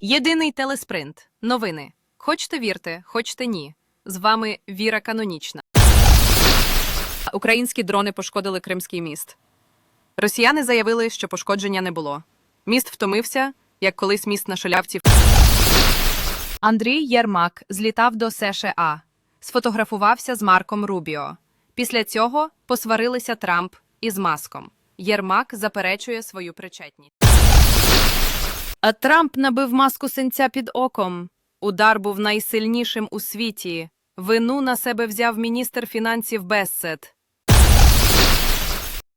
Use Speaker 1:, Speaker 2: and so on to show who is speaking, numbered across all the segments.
Speaker 1: Єдиний телеспринт. Новини. Хочете вірте, хочете ні. З вами Віра Канонічна. Українські дрони пошкодили Кримський міст. Росіяни заявили, що пошкодження не було. Міст втомився, як колись міст на шалявці. Андрій Єрмак злітав до США, сфотографувався з Марком Рубіо. Після цього посварилися Трамп із Маском. Єрмак заперечує свою причетність. А Трамп набив маску синця під оком. Удар був найсильнішим у світі. Вину на себе взяв міністр фінансів Бессет.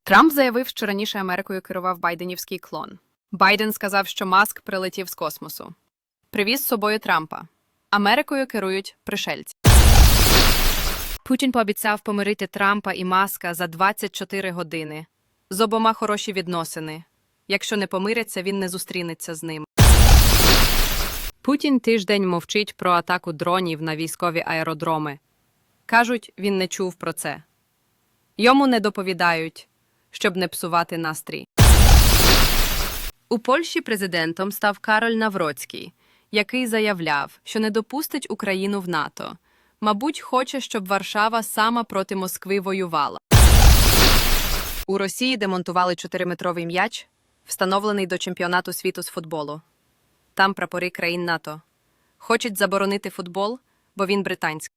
Speaker 1: Трамп заявив, що раніше Америкою керував байденівський клон. Байден сказав, що Маск прилетів з космосу. Привіз з собою Трампа. Америкою керують пришельці. Путін пообіцяв помирити Трампа і Маска за 24 години. З обома хороші відносини. Якщо не помиряться, він не зустрінеться з ним. Путін тиждень мовчить про атаку дронів на військові аеродроми. Кажуть, він не чув про це. Йому не доповідають, щоб не псувати настрій. У Польщі президентом став Кароль Навроцький, який заявляв, що не допустить Україну в НАТО. Мабуть, хоче, щоб Варшава сама проти Москви воювала. У Росії демонтували 4-метровий м'яч, встановлений до чемпіонату світу з футболу. Там прапори країн НАТО. Хочуть заборонити футбол, бо він британський.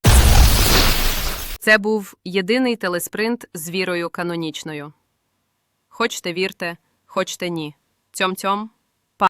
Speaker 1: Це був єдиний телеспринт з вірою канонічною. Хочете вірте, хочете ні. Цьом-цьом. Па.